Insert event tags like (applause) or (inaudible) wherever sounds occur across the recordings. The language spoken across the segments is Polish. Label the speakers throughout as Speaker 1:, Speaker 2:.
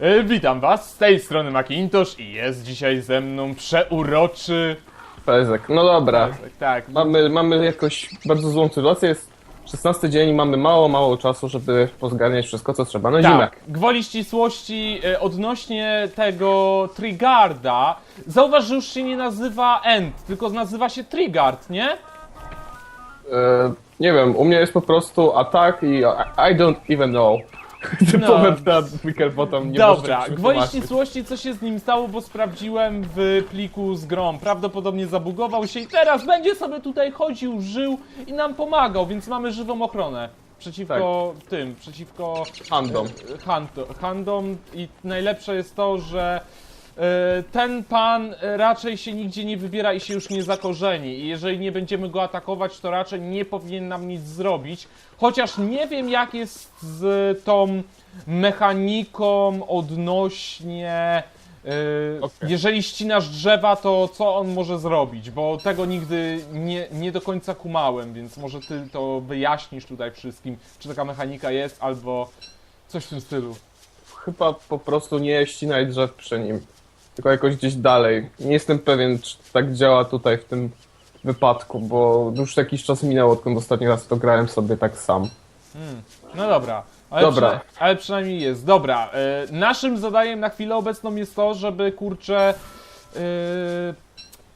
Speaker 1: E, Witam was, z tej strony Macintosh i jest dzisiaj ze mną przeuroczy...
Speaker 2: Pezek. No dobra.
Speaker 1: Tak, tak.
Speaker 2: Mamy, mamy jakoś bardzo złą sytuację. Jest 16 dzień mamy mało, mało czasu, żeby pozgarniać wszystko, co trzeba na zimę.
Speaker 1: Tak, gwoli ścisłości e, odnośnie tego Trigarda. Zauważ, że już się nie nazywa End, tylko nazywa się Trigard, nie?
Speaker 2: E, nie wiem, u mnie jest po prostu atak I, I don't even know. Typowe
Speaker 1: No.
Speaker 2: na nie
Speaker 1: Dobra,
Speaker 2: przetłumaczyć.
Speaker 1: ścisłości, co się z nim stało, bo sprawdziłem w pliku z grą. Prawdopodobnie zabugował się i teraz będzie sobie tutaj chodził, żył i nam pomagał, więc mamy żywą ochronę. Przeciwko
Speaker 2: Tak.
Speaker 1: tym, przeciwko
Speaker 2: Handom.
Speaker 1: hand- handom i najlepsze jest to, że e, ten pan raczej się nigdzie nie wybiera i się już nie zakorzeni. I jeżeli nie będziemy go atakować, to raczej nie powinien nam nic zrobić. Chociaż nie wiem, jak jest z tą mechaniką odnośnie. e,
Speaker 2: Okej.
Speaker 1: Jeżeli ścinasz drzewa, to co on może zrobić? Bo tego nigdy nie, nie do końca kumałem, więc może ty to wyjaśnisz tutaj wszystkim, czy taka mechanika jest, albo coś w tym stylu.
Speaker 2: Chyba po prostu nie ścinaj drzew przy nim. Tylko jakoś gdzieś dalej. Nie jestem pewien, czy tak działa tutaj w tym wypadku, bo już jakiś czas minął, odkąd ostatni raz to grałem sobie tak sam.
Speaker 1: No dobra. Ale,
Speaker 2: Dobra.
Speaker 1: Przyna- ale przynajmniej jest. Dobra. E, naszym zadaniem na chwilę obecną jest to, żeby kurczę. e,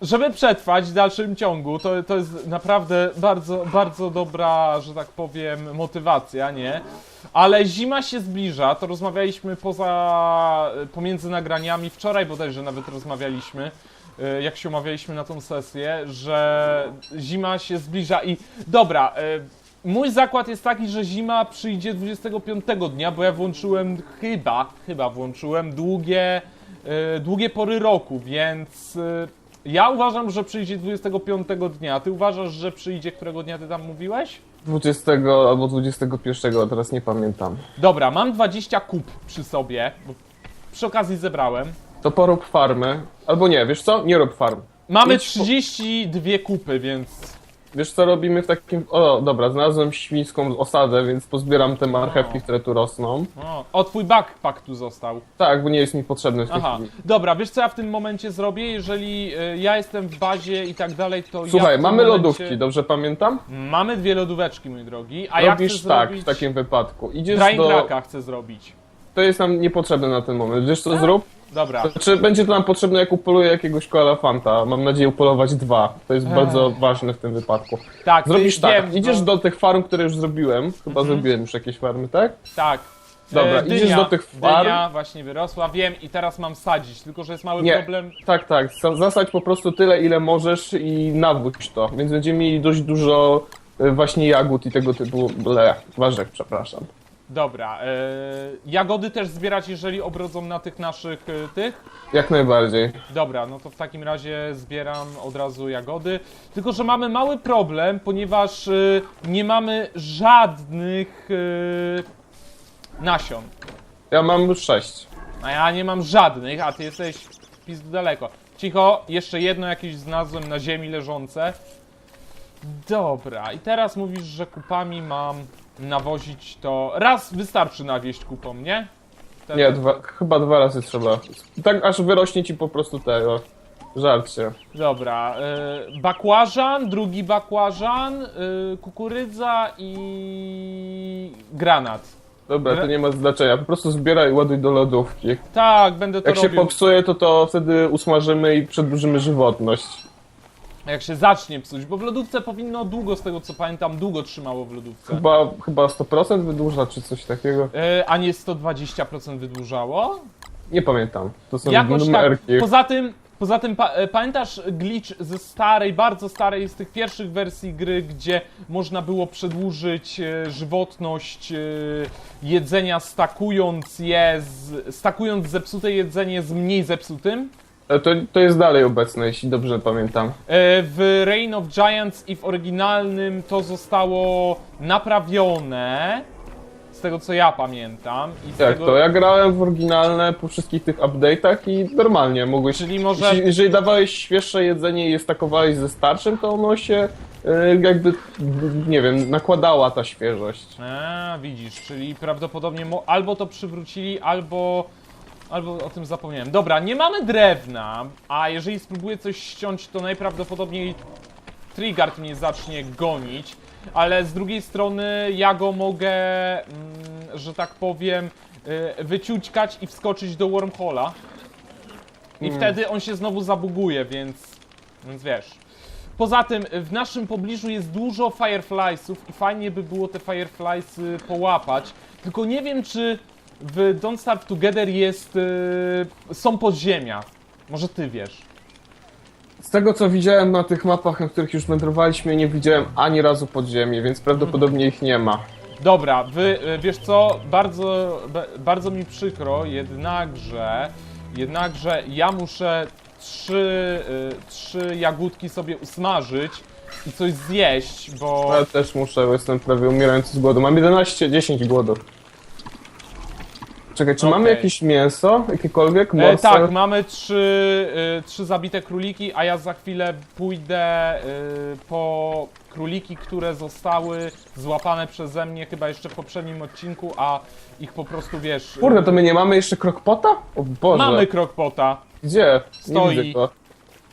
Speaker 1: żeby przetrwać w dalszym ciągu, to, to jest naprawdę bardzo, bardzo dobra, że tak powiem, motywacja, nie? Ale zima się zbliża, to rozmawialiśmy poza, pomiędzy nagraniami, wczoraj bodajże nawet rozmawialiśmy, e, jak się umawialiśmy na tą sesję, że zima się zbliża i dobra, e, mój zakład jest taki, że zima przyjdzie 25 dnia, bo ja włączyłem chyba, chyba włączyłem długie, e, długie pory roku, więc ja uważam, że przyjdzie 25 dnia. Ty uważasz, że przyjdzie którego dnia ty tam mówiłeś?
Speaker 2: 20 albo 21, teraz nie pamiętam.
Speaker 1: Dobra, mam 20 kup przy sobie, bo przy okazji zebrałem.
Speaker 2: To porób farmy. Albo nie, wiesz co? Nie rób farm.
Speaker 1: Mamy
Speaker 2: Idź po-
Speaker 1: 32 kupy, więc
Speaker 2: Wiesz co robimy w takim... O, dobra, znalazłem świńską osadę, więc pozbieram te marchewki,
Speaker 1: O.
Speaker 2: które tu rosną.
Speaker 1: o, o twój backpack tu został.
Speaker 2: Tak, bo nie jest mi potrzebny w tej
Speaker 1: Aha,
Speaker 2: chwili.
Speaker 1: dobra, wiesz co ja w tym momencie zrobię? Jeżeli y, ja jestem w bazie i tak dalej, to ja
Speaker 2: Słuchaj,
Speaker 1: w tym
Speaker 2: mamy
Speaker 1: momencie...
Speaker 2: lodówki, dobrze pamiętam?
Speaker 1: Mamy dwie lodóweczki, mój drogi, a ja
Speaker 2: Robisz
Speaker 1: chcę
Speaker 2: tak,
Speaker 1: zrobić...
Speaker 2: w takim wypadku. Idziesz
Speaker 1: Drying
Speaker 2: do...
Speaker 1: racka chcę zrobić.
Speaker 2: To jest nam niepotrzebne na ten moment. Wiesz co zrób?
Speaker 1: Dobra.
Speaker 2: Znaczy, będzie to nam potrzebne, jak upoluję jakiegoś koalafanta. Mam nadzieję upolować dwa. To jest
Speaker 1: Ech.
Speaker 2: bardzo ważne w tym wypadku.
Speaker 1: Tak, ty-
Speaker 2: Zrobisz tak,
Speaker 1: wiem,
Speaker 2: idziesz
Speaker 1: no,
Speaker 2: do tych farm, które już zrobiłem. Chyba zrobiłem już jakieś farmy, tak?
Speaker 1: Tak.
Speaker 2: Dobra,
Speaker 1: dynia,
Speaker 2: idziesz do tych farm.
Speaker 1: Dynia właśnie wyrosła, wiem i teraz mam sadzić, tylko że jest mały
Speaker 2: Nie.
Speaker 1: problem.
Speaker 2: Tak, tak. Za- Zasadź po prostu tyle, ile możesz i nawódź to. Więc będziemy mieli dość dużo y, właśnie jagód i tego typu ble, warzek, przepraszam.
Speaker 1: Dobra, e, jagody też zbierać, jeżeli obrodzą na tych naszych e, tych?
Speaker 2: Jak najbardziej.
Speaker 1: Dobra, no to w takim razie zbieram od razu jagody. Tylko, że mamy mały problem, ponieważ e, nie mamy żadnych nasion.
Speaker 2: Ja mam już sześć.
Speaker 1: A ja nie mam żadnych, a ty jesteś pizdu daleko. Cicho, jeszcze jedno jakieś znalazłem na ziemi leżące. Dobra, i teraz mówisz, że kupami mam nawozić to... Raz wystarczy nawieść kupą, nie? Ten-
Speaker 2: Nie, dwa, chyba dwa razy trzeba. Tak aż wyrośnie ci po prostu tego. Żarcie.
Speaker 1: Dobra, y, bakłażan, drugi bakłażan, y, kukurydza i granat.
Speaker 2: Dobra, to nie ma znaczenia. Po prostu zbieraj i ładuj do lodówki.
Speaker 1: Tak, będę to
Speaker 2: Jak się
Speaker 1: robił.
Speaker 2: popsuje, to to wtedy usmażymy i przedłużymy żywotność.
Speaker 1: Jak się zacznie psuć, bo w lodówce powinno długo, z tego co pamiętam, długo trzymało w lodówce.
Speaker 2: Chyba, chyba 100% wydłuża, czy coś takiego.
Speaker 1: Y, a nie 120% wydłużało?
Speaker 2: Nie pamiętam. To są
Speaker 1: Jakoś tak.
Speaker 2: numerki.
Speaker 1: Poza tym, poza tym pa, e, pamiętasz glitch ze starej, bardzo starej, z tych pierwszych wersji gry, gdzie można było przedłużyć e, żywotność e, jedzenia stakując je, z, stakując zepsute jedzenie z mniej zepsutym?
Speaker 2: E, To, to jest dalej obecne, jeśli dobrze pamiętam.
Speaker 1: E, W Reign of Giants i w oryginalnym to zostało naprawione, z tego co ja pamiętam. I z
Speaker 2: Jak
Speaker 1: tego...
Speaker 2: to? Ja grałem w oryginalne po wszystkich tych update'ach i normalnie mogłeś...
Speaker 1: Czyli może...
Speaker 2: Jeśli, jeżeli dawałeś świeższe jedzenie i je stakowałeś ze starszym, to ono się e, jakby, nie wiem, nakładała ta świeżość.
Speaker 1: A, widzisz, czyli prawdopodobnie mo- albo to przywrócili, albo Albo o tym zapomniałem. Dobra, nie mamy drewna, a jeżeli spróbuję coś ściąć, to najprawdopodobniej Trigard mnie zacznie gonić, ale z drugiej strony ja go mogę, mm, że tak powiem, y, wyciućkać i wskoczyć do wormhola. I
Speaker 2: Mm.
Speaker 1: wtedy on się znowu zabuguje, więc, więc wiesz. Poza tym w naszym pobliżu jest dużo firefliesów i fajnie by było te firefliesy połapać. Tylko nie wiem, czy w Don't Starve Together jest. y, są podziemia. Może ty wiesz.
Speaker 2: Z tego co widziałem na tych mapach, na których już wędrowaliśmy, nie widziałem ani razu podziemi, więc prawdopodobnie ich nie ma.
Speaker 1: Dobra, wy, wiesz co, bardzo, bardzo mi przykro, jednakże, jednakże ja muszę trzy, y, trzy jagódki sobie usmażyć i coś zjeść, bo...
Speaker 2: Ja też muszę, bo jestem prawie umierający z głodu. Mam 11, 10 głodów. Czekaj, czy mamy
Speaker 1: Okej.
Speaker 2: jakieś mięso? Jakiekolwiek?
Speaker 1: E,
Speaker 2: Morsel?
Speaker 1: tak, mamy trzy, y, trzy zabite króliki, a ja za chwilę pójdę y, po króliki, które zostały złapane przeze mnie chyba jeszcze w poprzednim odcinku, a ich po prostu wiesz... y,
Speaker 2: Kurde, to my nie mamy jeszcze krokpota? O Boże.
Speaker 1: Mamy krokpota.
Speaker 2: Gdzie?
Speaker 1: Stoi.
Speaker 2: Nie widzę go.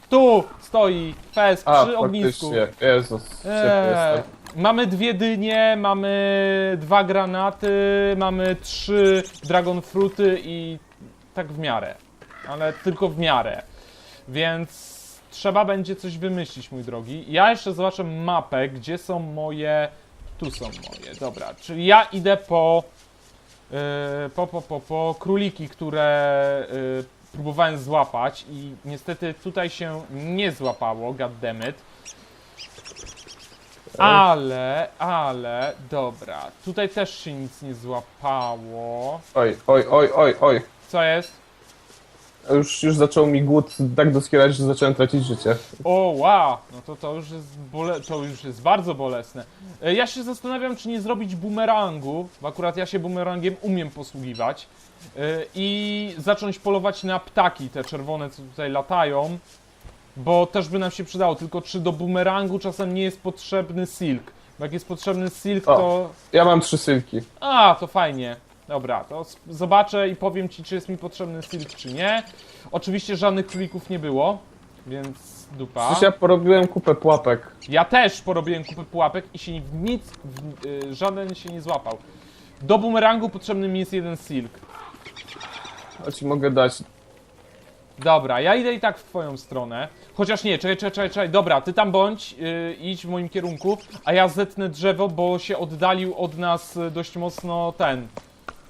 Speaker 1: Tu stoi fest
Speaker 2: A,
Speaker 1: przy ognisku.
Speaker 2: faktycznie. Jezus, ciepły
Speaker 1: Eee,
Speaker 2: jestem.
Speaker 1: Mamy dwie dynie, mamy dwa granaty, mamy trzy dragon fruity i tak w miarę. Ale tylko w miarę. Więc trzeba będzie coś wymyślić, mój drogi. Ja jeszcze zobaczę mapę, gdzie są moje... Tu są moje, dobra. Czyli ja idę po... Yy, po, po, po, po króliki, które yy, próbowałem złapać i niestety tutaj się nie złapało, goddammit. Ale, ale, dobra, tutaj też się nic nie złapało.
Speaker 2: Oj, oj, oj, oj, oj.
Speaker 1: Co jest?
Speaker 2: Już, już zaczął mi głód tak doskierać, że zacząłem tracić życie.
Speaker 1: O, wow, no to to już jest, bole, to już jest bardzo bolesne. E, Ja się zastanawiam, czy nie zrobić bumerangu, bo akurat ja się bumerangiem umiem posługiwać, e, i zacząć polować na ptaki, te czerwone, co tutaj latają, bo też by nam się przydało, tylko czy do bumerangu czasem nie jest potrzebny silk? Bo jak jest potrzebny silk,
Speaker 2: O.
Speaker 1: to...
Speaker 2: Ja mam trzy sylki.
Speaker 1: A, to fajnie. Dobra, to s- zobaczę i powiem ci, czy jest mi potrzebny silk, czy nie. Oczywiście żadnych królików nie było, więc dupa.
Speaker 2: Przecież ja porobiłem kupę pułapek.
Speaker 1: Ja też porobiłem kupę pułapek i się nic, w, y, żaden się nie złapał. Do bumerangu potrzebny mi jest jeden silk.
Speaker 2: A ci mogę dać.
Speaker 1: Dobra, ja idę i tak w twoją stronę. Chociaż nie, czekaj, czekaj, czekaj, czekaj. Dobra, ty tam bądź, yy, idź w moim kierunku, a ja zetnę drzewo, bo się oddalił od nas y, dość mocno ten.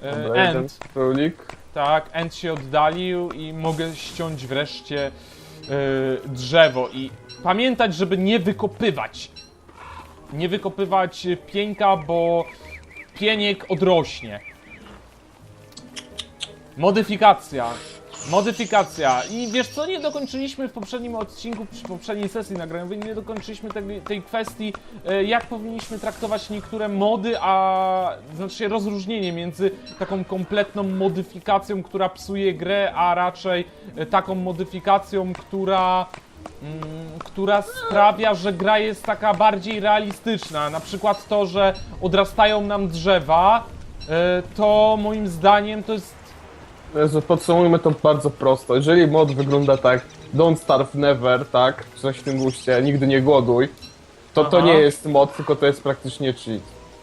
Speaker 1: Yy,
Speaker 2: Dobra, jeden
Speaker 1: end.
Speaker 2: królik.
Speaker 1: Tak, end się oddalił i mogę ściąć wreszcie yy, drzewo i pamiętać, żeby nie wykopywać. Nie wykopywać pieńka, bo pieniek odrośnie. Modyfikacja. Modyfikacja. I wiesz co, nie dokończyliśmy w poprzednim odcinku, przy poprzedniej sesji nagranej, nie dokończyliśmy tej, tej kwestii, e, jak powinniśmy traktować niektóre mody, a znaczy się rozróżnienie między taką kompletną modyfikacją, która psuje grę, a raczej e, taką modyfikacją, która mm, która sprawia, że gra jest taka bardziej realistyczna. Na przykład to, że odrastają nam drzewa, e, to moim zdaniem to jest
Speaker 2: Jezu, podsumujmy to bardzo prosto. Jeżeli mod wygląda tak, don't starve never, tak? Coś w tym guście, nigdy nie głoduj, to to
Speaker 1: Aha.
Speaker 2: nie jest mod, tylko to jest praktycznie cheat.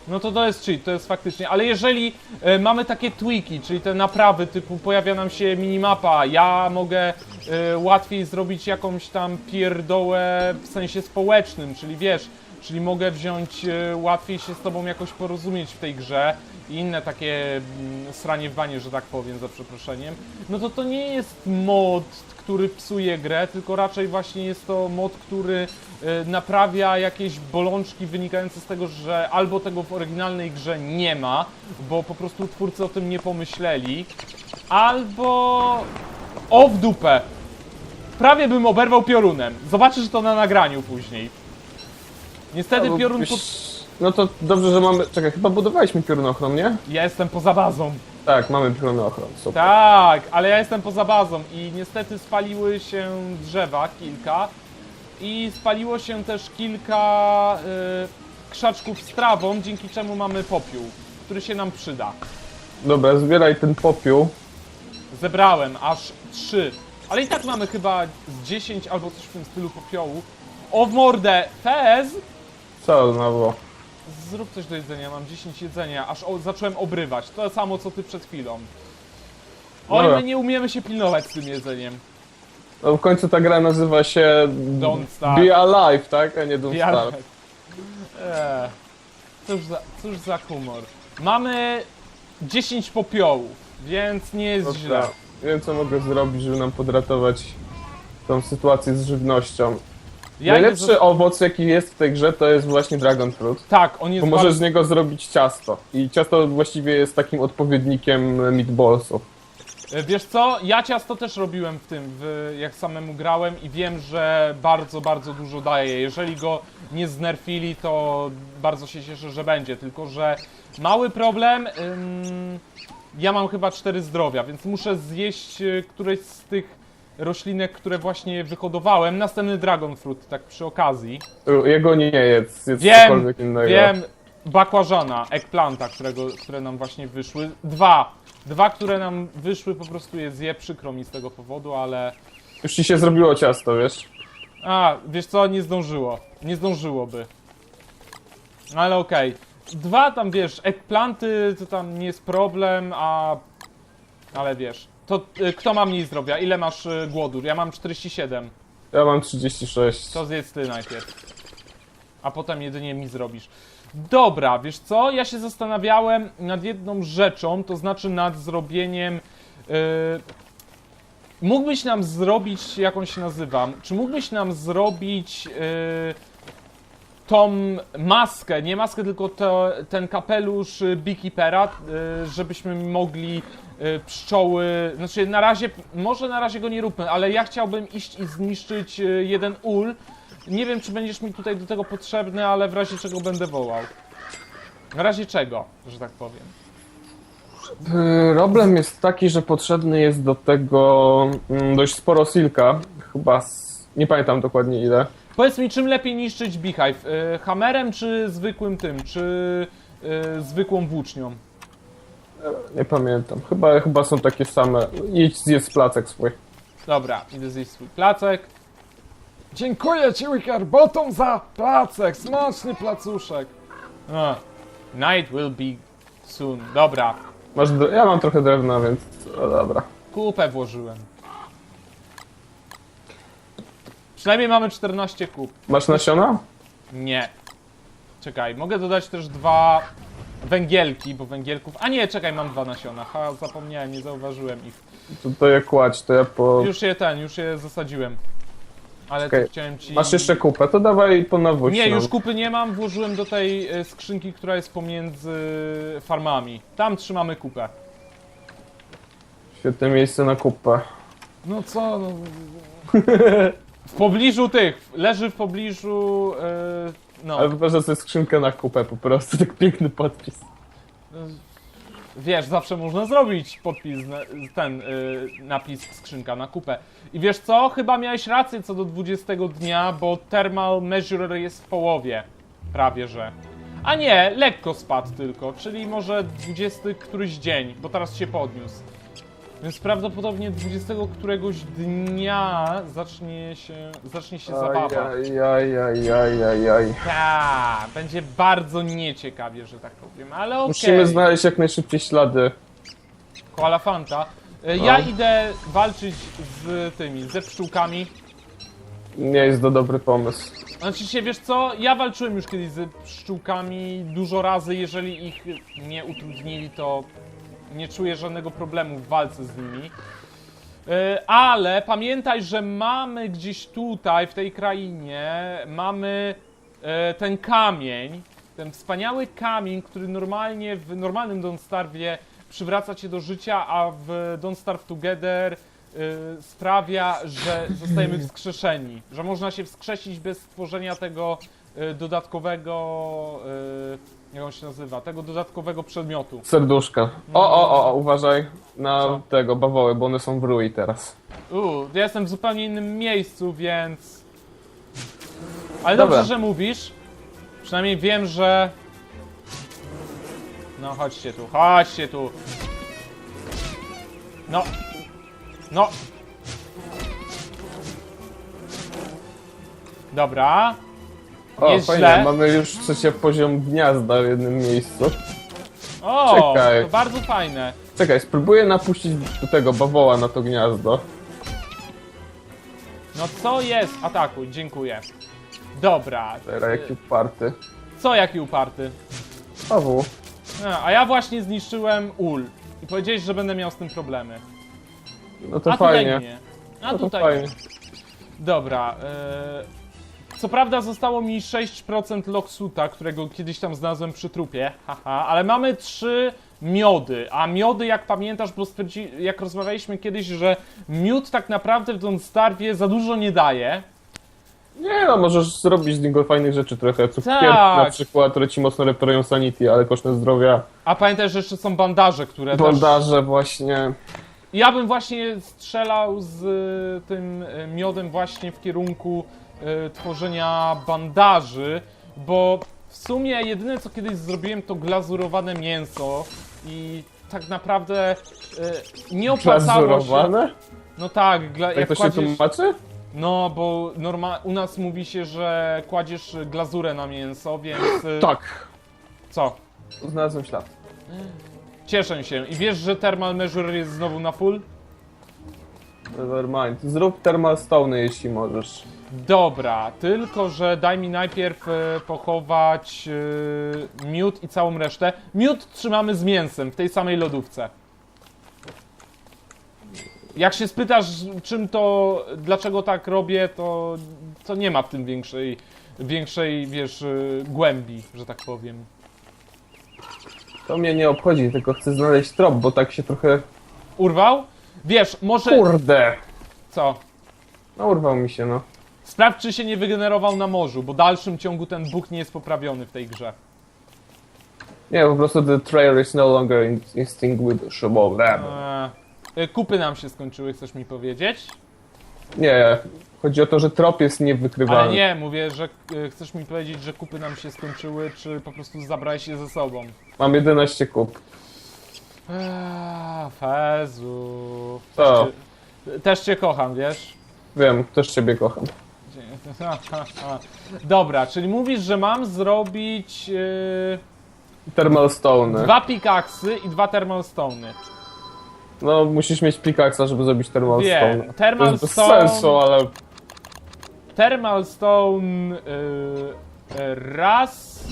Speaker 1: No to to jest cheat, to jest faktycznie, ale jeżeli e, mamy takie tweaki, czyli te naprawy typu pojawia nam się minimapa, ja mogę e, łatwiej zrobić jakąś tam pierdołę w sensie społecznym, czyli wiesz, czyli mogę wziąć, e, łatwiej się z tobą jakoś porozumieć w tej grze i inne takie mm, sranie w banie, że tak powiem, za przeproszeniem, no to to nie jest mod, który psuje grę, tylko raczej właśnie jest to mod, który e, naprawia jakieś bolączki wynikające z tego, że albo tego w oryginalnej grze nie ma, bo po prostu twórcy o tym nie pomyśleli, albo o w dupę. Prawie bym oberwał piorunem. Zobaczysz to na nagraniu później. Niestety
Speaker 2: Albo
Speaker 1: piorun pod...
Speaker 2: No to dobrze, że mamy... Czekaj, chyba budowaliśmy piorunochron, nie?
Speaker 1: Ja jestem poza bazą.
Speaker 2: Tak, mamy piorunochron, super.
Speaker 1: Tak, ale ja jestem poza bazą i niestety spaliły się drzewa, kilka. I spaliło się też kilka y, krzaczków z trawą, dzięki czemu mamy popiół, który się nam przyda.
Speaker 2: Dobra, zbieraj ten popiół.
Speaker 1: Zebrałem aż 3. Ale i tak mamy chyba z 10 albo coś w tym stylu popiołu. O w mordę! Fez!
Speaker 2: Co znowu?
Speaker 1: Zrób coś do jedzenia, mam 10 jedzenia, aż o, zacząłem obrywać. To samo co ty przed chwilą. Oj,
Speaker 2: Dobra.
Speaker 1: my nie umiemy się pilnować z tym jedzeniem.
Speaker 2: No w końcu ta gra nazywa się
Speaker 1: Don't Starve.
Speaker 2: Be Alive, tak? A nie Don't
Speaker 1: Ja...
Speaker 2: Starve.
Speaker 1: Eee, cóż, za, cóż za humor. Mamy 10 popiołów, więc nie jest źle.
Speaker 2: Dobra. Nie wiem co mogę zrobić, żeby nam podratować tą sytuację z żywnością.
Speaker 1: Ja
Speaker 2: Najlepszy owoc jaki jest w tej grze to jest właśnie Dragon Fruit.
Speaker 1: Tak, on jest
Speaker 2: Bo możesz
Speaker 1: bardzo...
Speaker 2: z niego zrobić ciasto. I ciasto właściwie jest takim odpowiednikiem meatballsów.
Speaker 1: E, Wiesz co, ja ciasto też robiłem w tym, w, jak samemu grałem i wiem, że bardzo, bardzo dużo daje. Jeżeli go nie znerfili, to bardzo się cieszę, że będzie. Tylko, że mały problem, ym, ja mam chyba 4 zdrowia, więc muszę zjeść y, któreś z tych roślinek, które właśnie wyhodowałem. Następny Dragon Fruit, tak przy okazji.
Speaker 2: Jego nie jest, jest
Speaker 1: Wiem,
Speaker 2: cokolwiek innego.
Speaker 1: Wiem, bakłażana, eggplanta, którego, które nam właśnie wyszły. Dwa. Dwa, które nam wyszły, po prostu je zje. Przykro mi z tego powodu, ale...
Speaker 2: Już ci się zrobiło ciasto, wiesz?
Speaker 1: A, wiesz co, nie zdążyło. Nie zdążyłoby. Ale okej. Dwa tam, wiesz, eggplanty to tam nie jest problem, a... Ale wiesz, to y, kto ma mniej zdrowia? Ile masz y, głodu? Ja mam 47.
Speaker 2: Ja mam 36.
Speaker 1: To zjedz ty najpierw. A potem jedynie mi zrobisz. Dobra, wiesz co? Ja się zastanawiałem nad jedną rzeczą, to znaczy nad zrobieniem. Yy... Mógłbyś nam zrobić, jak on się nazywa? Czy mógłbyś nam zrobić yy... tą maskę, nie maskę, tylko to, ten kapelusz yy, Beekeepera, yy, żebyśmy mogli pszczoły. Znaczy, na razie, może na razie go nie róbmy, ale ja chciałbym iść i zniszczyć yy, jeden ul. Nie wiem, czy będziesz mi tutaj do tego potrzebny, ale w razie czego będę wołał. W razie czego, że tak powiem.
Speaker 2: Yy, Problem jest taki, że potrzebny jest do tego mm, dość sporo silka. Chyba z... nie pamiętam dokładnie ile.
Speaker 1: Powiedz mi, czym lepiej niszczyć Beehive? Hammerem czy zwykłym tym? Czy zwykłą włócznią?
Speaker 2: Nie pamiętam. Chyba, chyba są takie same. Idź zjedz placek swój.
Speaker 1: Dobra, idę zjeść swój placek. Dziękuję ci, Wickerbottom, za placek! Smaczny placuszek! A, night will be soon. Dobra,
Speaker 2: Masz dre- ja mam trochę drewna, więc. O, dobra.
Speaker 1: kupę włożyłem. Przynajmniej mamy 14 kup.
Speaker 2: Masz nasiona?
Speaker 1: Nie. Czekaj, mogę dodać też dwa węgielki, bo węgielków... A nie, czekaj, mam dwa nasiona. Ha, zapomniałem, nie zauważyłem ich.
Speaker 2: To, to je kładź, to ja po.
Speaker 1: Już je ten, już je zasadziłem. Ale to chciałem ci...
Speaker 2: Masz jeszcze kupę, to dawaj po nawóź.
Speaker 1: Nie,
Speaker 2: no.
Speaker 1: już kupy nie mam, włożyłem do tej e, skrzynki, która jest pomiędzy farmami. Tam trzymamy kupę.
Speaker 2: Świetne miejsce na kupę.
Speaker 1: No co, no... (laughs) W pobliżu tych, leży w pobliżu... e, no,
Speaker 2: Ale wyważę sobie skrzynkę na kupę po prostu, tak piękny podpis.
Speaker 1: wiesz, zawsze można zrobić podpis, ten y, napis skrzynka na kupę. I wiesz co, chyba miałeś rację co do 20 dnia, bo thermal measure jest w połowie, prawie że. A nie, lekko spadł tylko, czyli może 20 któryś dzień, bo teraz się podniósł. Więc prawdopodobnie 20 któregoś dnia zacznie się, zacznie się zabawa.
Speaker 2: Ajajajajajaj.
Speaker 1: Tak, będzie bardzo nieciekawie, że tak powiem, ale okej.
Speaker 2: Musimy znaleźć jak najszybciej ślady.
Speaker 1: Koala Fanta. E, Ja
Speaker 2: No.
Speaker 1: idę walczyć z tymi, ze pszczółkami.
Speaker 2: Nie jest to dobry pomysł.
Speaker 1: Znaczy się, wiesz co, ja walczyłem już kiedyś ze pszczółkami dużo razy, jeżeli ich nie utrudnili, to nie czuję żadnego problemu w walce z nimi. E, Ale pamiętaj, że mamy gdzieś tutaj, w tej krainie, mamy e, ten kamień, ten wspaniały kamień, który normalnie w normalnym Don't Starve'ie przywraca cię do życia, a w Don't Starve Together y, sprawia, że (clears throat) zostajemy wskrzeszeni, że można się wskrzesić bez stworzenia tego dodatkowego, jak on się nazywa, tego dodatkowego przedmiotu.
Speaker 2: Serduszka. O, o, o, o uważaj na
Speaker 1: Co?
Speaker 2: tego bawoły, bo one są w rui teraz.
Speaker 1: Uuu, ja jestem w zupełnie innym miejscu, więc... Ale
Speaker 2: Dobra.
Speaker 1: dobrze, że mówisz. Przynajmniej wiem, że... No, chodźcie tu, chodźcie tu. No, No. Dobra.
Speaker 2: O,
Speaker 1: Jest
Speaker 2: fajnie,
Speaker 1: źle.
Speaker 2: mamy już trzecie poziom gniazda w jednym miejscu.
Speaker 1: O,
Speaker 2: Czekaj.
Speaker 1: to bardzo fajne.
Speaker 2: Czekaj, spróbuję napuścić do tego bawoła na to gniazdo.
Speaker 1: No co jest? Atakuj, dziękuję. Dobra.
Speaker 2: Teraz jaki uparty.
Speaker 1: Co jaki uparty?
Speaker 2: Bawu.
Speaker 1: A, a ja właśnie zniszczyłem ul. I powiedziałeś, że będę miał z tym problemy.
Speaker 2: No to
Speaker 1: a tutaj
Speaker 2: fajnie.
Speaker 1: nie. A
Speaker 2: No to
Speaker 1: tutaj
Speaker 2: fajnie.
Speaker 1: nie. Dobra. e, Co prawda zostało mi 6% loksuta, którego kiedyś tam znalazłem przy trupie, haha, ale mamy trzy miody, a miody jak pamiętasz, bo stwierdzi, jak rozmawialiśmy kiedyś, że miód tak naprawdę w Don't Starve za dużo nie daje,
Speaker 2: Nie no, możesz zrobić z niego fajnych rzeczy trochę. Cukier
Speaker 1: Tak.
Speaker 2: na przykład, które ci mocno reperują sanity, ale kosztem zdrowia.
Speaker 1: a pamiętaj, że jeszcze są bandaże, które też...
Speaker 2: Bandaże właśnie.
Speaker 1: Ja bym właśnie strzelał z y, tym y, miodem właśnie w kierunku y, tworzenia bandaży, bo w sumie jedyne co kiedyś zrobiłem to glazurowane mięso i tak naprawdę y, nie opłacało się.
Speaker 2: Glazurowane?
Speaker 1: No tak, gla,
Speaker 2: Jak to się tłumaczy?
Speaker 1: No, bo norma, u nas mówi się, że kładziesz glazurę na mięso, więc y,
Speaker 2: Tak.
Speaker 1: co?
Speaker 2: Znalazłem ślad.
Speaker 1: Cieszę się. I wiesz, że thermal measure jest znowu na full?
Speaker 2: Nevermind. Zrób thermal stone, jeśli możesz.
Speaker 1: Dobra, tylko że daj mi najpierw e, pochować e, miód i całą resztę. Miód trzymamy z mięsem w tej samej lodówce. Jak się spytasz, czym to, dlaczego tak robię, to, to nie ma w tym większej, większej, wiesz, e, głębi, że tak powiem.
Speaker 2: To mnie nie obchodzi, tylko chcę znaleźć trop, bo tak się trochę...
Speaker 1: Urwał? Wiesz, może...
Speaker 2: Kurde!
Speaker 1: Co?
Speaker 2: No urwał mi się, no.
Speaker 1: Sprawdź, czy się nie wygenerował na morzu, bo w dalszym ciągu ten bóg nie jest poprawiony w tej grze.
Speaker 2: Nie, po prostu the trail is no longer in- indistinguishable.
Speaker 1: Eee, kupy nam się skończyły, chcesz mi powiedzieć?
Speaker 2: Nie, chodzi o to, że trop jest niewykrywalny.
Speaker 1: Ale nie, mówię, że e, chcesz mi powiedzieć, że kupy nam się skończyły, czy po prostu zabrałeś je ze sobą.
Speaker 2: Mam 11 kup.
Speaker 1: Eee, Fezu.
Speaker 2: Co?
Speaker 1: Też cię, też cię kocham, wiesz?
Speaker 2: Wiem, też ciebie kocham. (laughs)
Speaker 1: Dobra, czyli mówisz, że mam zrobić yy,
Speaker 2: Thermal stone.
Speaker 1: dwa pikaksy i dwa thermal stony.
Speaker 2: No, musisz mieć pickaxa, żeby zrobić thermal
Speaker 1: Wiem.
Speaker 2: To jest bez sensu, ale...
Speaker 1: thermal stone yy, raz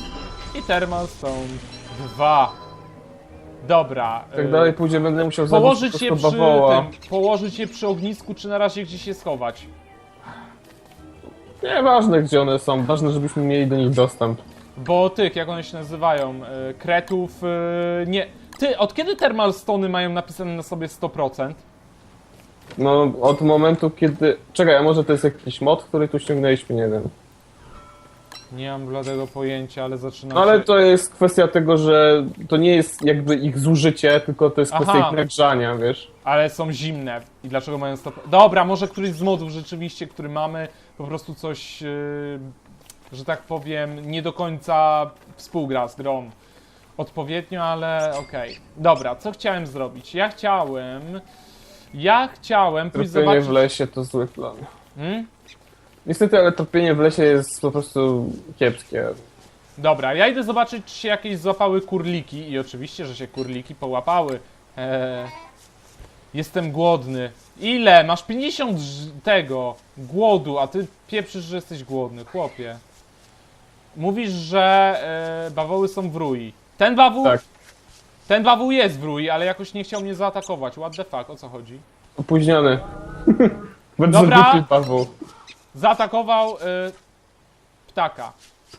Speaker 1: i thermal stone dwa. Dobra.
Speaker 2: Jak
Speaker 1: yy,
Speaker 2: dalej pójdzie, będę musiał
Speaker 1: Położyć
Speaker 2: zabić
Speaker 1: je
Speaker 2: po
Speaker 1: przy
Speaker 2: bawoła.
Speaker 1: tym, położyć je przy ognisku, czy na razie gdzieś je schować?
Speaker 2: Nieważne, gdzie one są. Ważne, żebyśmy mieli do nich dostęp.
Speaker 1: Bo tych, jak one się nazywają, e, kretów, e, nie. Ty, od kiedy thermal stony mają napisane na sobie 100%?
Speaker 2: No, od momentu, kiedy... Czekaj, a może to jest jakiś mod, który tu ściągnęliśmy, nie wiem.
Speaker 1: Nie mam bladego pojęcia, ale zaczynam
Speaker 2: No ale
Speaker 1: się...
Speaker 2: to jest kwestia tego, że to nie jest jakby ich zużycie, tylko to jest kwestia
Speaker 1: Aha.
Speaker 2: ich nagrzania, wiesz?
Speaker 1: Ale są zimne. I dlaczego mają 100%? Dobra, może któryś z modów rzeczywiście, który mamy, po prostu coś, e, że tak powiem, nie do końca współgra z grą. Odpowiednio, ale okej. Dobra, co chciałem zrobić? Ja chciałem... Ja chciałem pójść zobaczyć...
Speaker 2: w lesie to zły plan.
Speaker 1: Hmm?
Speaker 2: Niestety, ale tropienie w lesie jest po prostu kiepskie.
Speaker 1: Dobra, ja idę zobaczyć, czy się jakieś złapały kurliki i oczywiście, że się kurliki połapały. Eee, jestem głodny. Ile? Masz 50 ż- tego głodu, a ty pieprzysz, że jesteś głodny, chłopie. Mówisz, że e, bawoły są w rui. Ten bawu,
Speaker 2: Tak.
Speaker 1: ten bawu jest w rui, ale jakoś nie chciał mnie zaatakować. What the fuck, o co chodzi?
Speaker 2: Opóźniony. (laughs) Bardzo
Speaker 1: Dobra.
Speaker 2: głupi Paweł.
Speaker 1: Zaatakował e, ptaka.
Speaker 2: To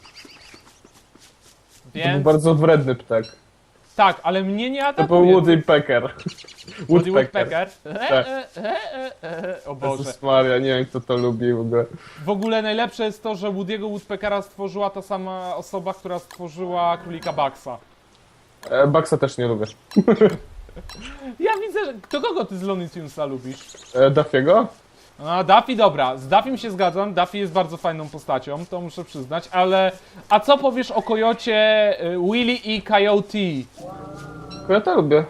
Speaker 2: był
Speaker 1: Więc,
Speaker 2: bardzo wredny ptak.
Speaker 1: tak, ale mnie nie
Speaker 2: To
Speaker 1: atakuje.
Speaker 2: był Woodpecker.
Speaker 1: Woody
Speaker 2: Woodpecker. Tak.
Speaker 1: E, e, e, e, e. O Boże.
Speaker 2: Jezus Maria, nie wiem kto to lubi w ogóle.
Speaker 1: W ogóle najlepsze jest to, że Woody'ego Woodpeckera stworzyła ta sama osoba, która stworzyła królika Baxa.
Speaker 2: E, Baxa też nie lubię. (laughs)
Speaker 1: Ja widzę, że... Kto kogo ty z Looney Tunesa lubisz?
Speaker 2: E?
Speaker 1: A, Daffy, dobra. Z Daffym się zgadzam. Daffy jest bardzo fajną postacią, to muszę przyznać, ale... A co powiesz o Kojocie, y, Willy i Coyote?
Speaker 2: Ja to lubię.